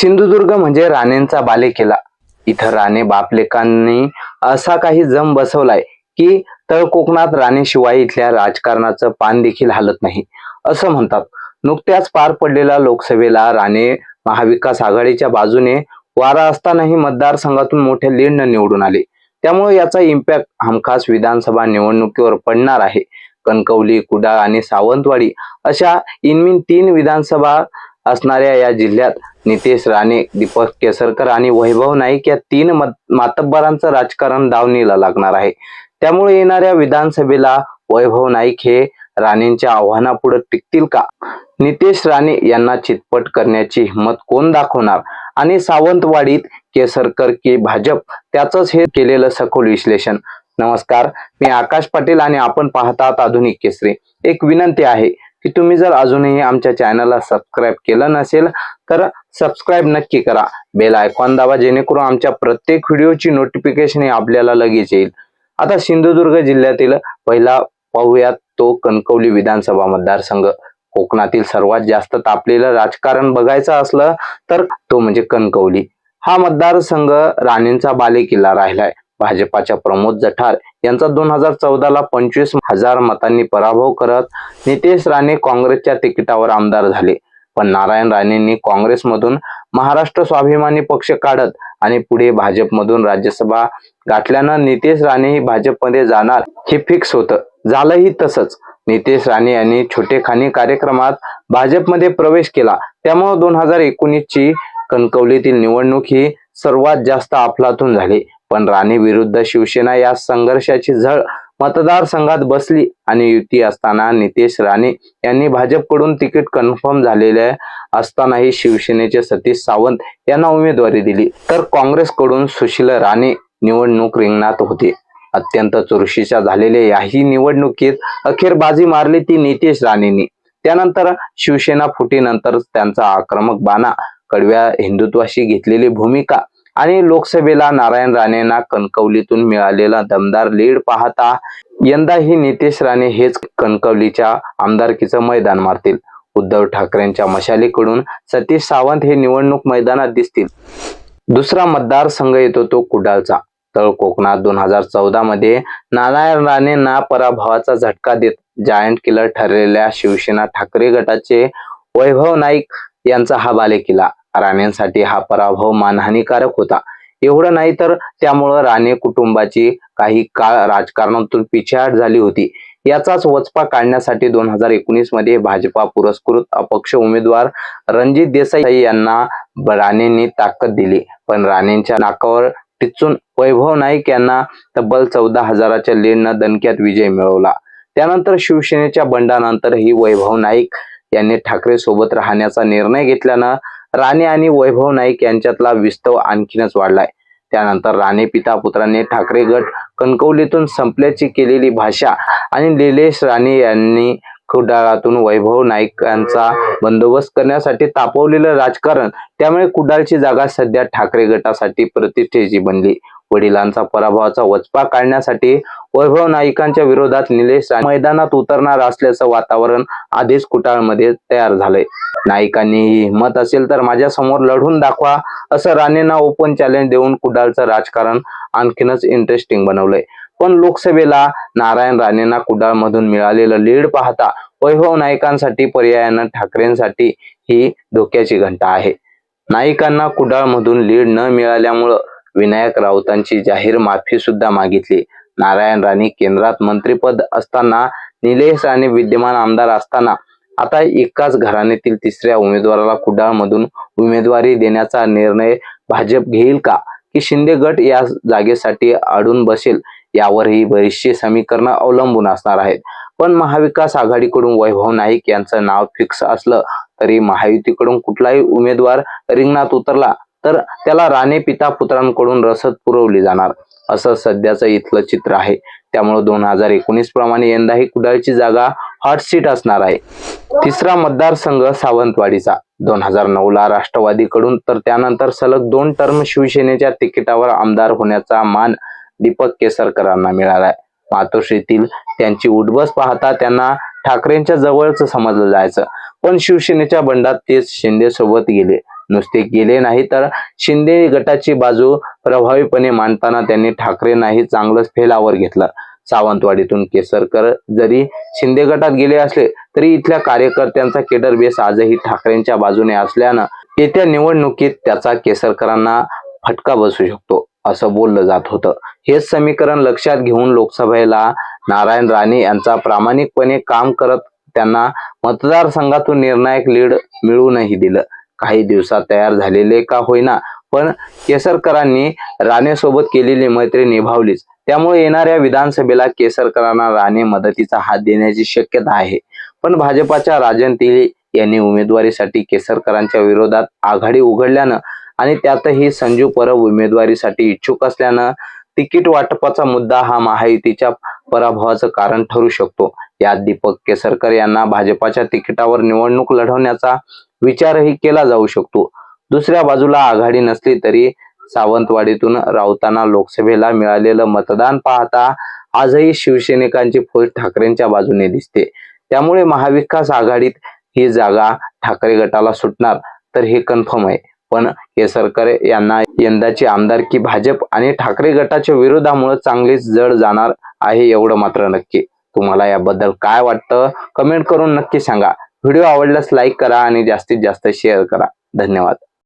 सिंधुदुर्ग म्हणजे राणेंचा बालेकिल्ला इथं राणे बापलेकांनी असा काही जम बसवलाय की तळ कोकणात राणेशिवाय इथल्या राजकारणाचं पान देखील हालत नाही. असं म्हणतात. नुकत्याच पार पडलेल्या लोकसभेला राणे महाविकास आघाडीच्या बाजूने वारा असतानाही मतदारसंघातून मोठे लीड निवडून आले. त्यामुळे याचा इम्पॅक्ट हमखास विधानसभा निवडणुकीवर पडणार आहे. कणकवली कुडाळ आणि सावंतवाडी अशा इनमिन तीन विधानसभा असणाऱ्या या जिल्ह्यात नितेश राणे दीपक केसरकर आणि वैभव नाईक या तीन मातब्बरांचं राजकारण दावणीला लागणार आहे. त्यामुळे येणाऱ्या विधानसभेला वैभव नाईक हे राणेंच्या आव्हानापुढे टिकतील का? नितेश राणे यांना चितपट करण्याची हिंमत कोण दाखवणार? आणि सावंतवाडीत केसरकर की भाजप? त्याचंच हे केलेलं सखोल विश्लेषण. नमस्कार मी आकाश पाटील आणि आपण पाहतात आधुनिक केसरी. एक विनंती आहे की तुम्ही जर अजूनही आमच्या चॅनलला सबस्क्राईब केलं नसेल तर सबस्क्राईब नक्की करा. बेल आयकॉन दाबा जेणेकरून आमच्या प्रत्येक व्हिडिओची नोटिफिकेशन आपल्याला लगेच येईल. आता सिंधुदुर्ग जिल्ह्यातील पहिला पाहूयात तो कणकवली विधानसभा मतदारसंघ. कोकणातील सर्वात जास्त तापलेलं राजकारण बघायचं असलं तर तो म्हणजे कणकवली. हा मतदारसंघ राणेंचा बालेकिल्ला राहिलाय. भाजपाच्या प्रमोद जठार यांचा दोन हजार चौदाला पंचवीस हजार मतांनी पराभव करत नितेश राणे काँग्रेसच्या तिकिटावर आमदार झाले. पण नारायण राणेंनी काँग्रेसमधून महाराष्ट्र स्वाभिमानी पक्ष काढत आणि पुढे भाजपमधून राज्यसभा गाठल्यानं नितेश राणे ही भाजपमध्ये जाणार हे फिक्स होतं. झालंही तसंच. नितेश राणे यांनी छोटेखानी कार्यक्रमात भाजपमध्ये प्रवेश केला. त्यामुळे दोन हजार एकोणीस ची कणकवलीतील निवडणूक ही सर्वात जास्त अफलातून झाली. पण राणे विरुद्ध शिवसेना या संघर्षाची झळ मतदारसंघात बसली आणि युती असताना नितेश राणे यांनी भाजपकडून तिकीट कन्फर्म झालेले असतानाही शिवसेनेचे सतीश सावंत यांना उमेदवारी दिली. तर काँग्रेसकडून सुशील राणे निवडणूक रिंगणात होते. अत्यंत चुरशीच्या झालेल्या याही निवडणुकीत अखेर बाजी मारली ती नितेश राणेंनी. त्यानंतर शिवसेना फुटीनंतर त्यांचा आक्रमक बाणा कडव्या हिंदुत्वाशी घेतलेली भूमिका आणि लोकसभेला नारायण राणेंना कणकवलीतून मिळालेला दमदार लीड पाहता यंदाही नितेश राणे हेच कणकवलीच्या आमदारकीचं मैदान मारतील. उद्धव ठाकरेंच्या मशालीकडून सतीश सावंत हे निवडणूक मैदानात दिसतील. दुसरा मतदारसंघ येतो तो कुडाळचा. तळ कोकणात दोन हजार चौदा मध्ये नारायण राणेंना पराभवाचा झटका देत जायंट किलर ठरलेल्या शिवसेना ठाकरे गटाचे वैभव नाईक यांचा हा बालेकिल्ला राणेंसाठी हा पराभव मानहानीकारक होता. एवढं नाही तर त्यामुळं राणे कुटुंबाची काही काळ राजकारणातून पिछेहाट झाली होती. याचाच वचपा काढण्यासाठी दोन हजार एकोणीसमध्ये भाजपा पुरस्कृत अपक्ष उमेदवार रणजित देसाई यांना राणेंनी ताकद दिली. पण राणेंच्या नाकावर टिचून वैभव नाईक यांना तब्बल चौदा हजाराच्या लीडनं दणक्यात विजय मिळवला. त्यानंतर शिवसेनेच्या बंडानंतरही वैभव नाईक यांनी ठाकरे सोबत राहण्याचा निर्णय घेतल्यानं राणे आणि वैभव नाईक यांच्यातला विस्तव आणखीनच वाढलाय. त्यानंतर राणे पिता पुत्राने ठाकरे गट कणकवलीतून संपल्याची केलेली भाषा आणि निलेश राणे यांनी कुडाळातून वैभव नाईकांचा बंदोबस्त करण्यासाठी तापवलेलं राजकारण त्यामुळे कुडाळची जागा सध्या ठाकरे गटासाठी प्रतिष्ठेची बनली. वडिलांचा पराभवाचा वचपा काढण्यासाठी वैभव नाईकांच्या विरोधात निलेश मैदानात उतरणार असल्याचं वातावरण आधीच कुटाळमध्ये तयार झालंय. नाईकांनी ही हिंमत असेल तर माझ्यासमोर लढून दाखवा असं राणेंना ओपन चॅलेंज देऊन कुडाळचं राजकारण आणखीनच इंटरेस्टिंग बनवलंय. पण लोकसभेला नारायण राणेंना कुडाळमधून मिळालेलं लीड पाहता वैभव नाईकांसाठी पर्यायानं ठाकरेंसाठी ही धोक्याची घंटा आहे. नाईकांना कुडाळमधून लीड न मिळाल्यामुळं विनायक राऊतांची जाहीर माफी सुद्धा मागितली. नारायण राणे केंद्रात मंत्रीपद असताना निलेश राणे विद्यमान आमदार असताना आता एकाच घराण्यातील तिसऱ्या उमेदवाराला कुडाळमधून उमेदवारी देण्याचा निर्णय भाजप घेईल का? की शिंदे गट या जागेसाठी अडून बसेल? यावरही बरीचशी समीकरणं अवलंबून असणार आहेत. पण महाविकास आघाडीकडून वैभव नाईक यांचं नाव फिक्स असलं तरी महायुतीकडून कुठलाही उमेदवार रिंगणात उतरला तर त्याला राणे पिता पुत्रांकडून रसद पुरवली जाणार. असं सध्याचं इथलं चित्र आहे. त्यामुळे दोन हजार एकोणीस प्रमाणे यंदाही कुडाळची जागा हॉट सीट असणार आहे. तिसरा मतदारसंघ सावंतवाडीचा. दोन हजार नऊ ला राष्ट्रवादीकडून तर त्यानंतर सलग दोन टर्म शिवसेनेच्या तिकिटावर आमदार होण्याचा मान दीपक केसरकरांना मिळालाय मातोश्रीतील त्यांची उठबस पाहता त्यांना ठाकरेंच्या जवळच समजलं जायचं. पण शिवसेनेच्या बंडात तेच शिंदे सोबत गेले. नुसते गेले नाही तर शिंदे गटाची बाजू प्रभावीपणे मांडताना त्यांनी ठाकरे नाही चांगलंच फेलावर घेतलं. सावंतवाडीतून केसरकर जरी शिंदे गटात गेले असले तरी इथल्या कार्यकर्त्यांचा केडर बेस आजही ठाकरेंच्या बाजूने असल्यानं येत्या निवडणुकीत त्याचा केसरकरांना फटका बसू शकतो असं बोललं जात होतं. हेच समीकरण लक्षात घेऊन लोकसभेला नारायण राणे यांचा प्रामाणिकपणे काम करत त्यांना मतदारसंघातून निर्णायक लीड मिळवूनही दिलं. काही दिवसात तयार झालेले का होईना. पण केसरकरांनी राणेसोबत केलेली मैत्री निभावलीच. त्यामुळे येणाऱ्या विधानसभेला केसरकरांना राणे मदतीचा हात देण्याची शक्यता आहे. पण भाजपाच्या राजन तेली यांनी उमेदवारीसाठी केसरकरांच्या विरोधात आघाडी उघडल्यानं आणि त्यातही संजू परब उमेदवारीसाठी इच्छुक असल्यानं तिकीट वाटपाचा मुद्दा हा महायुतीच्या पराभवाचं कारण ठरू शकतो. यात दीपक केसरकर यांना भाजपाच्या तिकिटावर निवडणूक लढवण्याचा विचारही केला जाऊ शकतो. दुसऱ्या बाजूला आघाडी नसली तरी सावंतवाडीतून राऊतांना लोकसभेला मिळालेलं मतदान पाहता आजही शिवसैनिकांची फौज ठाकरेंच्या बाजूने दिसते. त्यामुळे महाविकास आघाडीत ही जागा ठाकरे गटाला सुटणार तर हे कन्फर्म आहे. पण केसरकर यांना यंदाची आमदारकी भाजप आणि ठाकरे गटाच्या विरोधामुळे चांगलीच जड जाणार आहे एवढं मात्र नक्की. तुम्हाला याबद्दल काय वाटतं कमेंट करून नक्की सांगा. व्हिडिओ आवडल्यास लाईक करा आणि जास्तीत जास्त शेअर करा. धन्यवाद.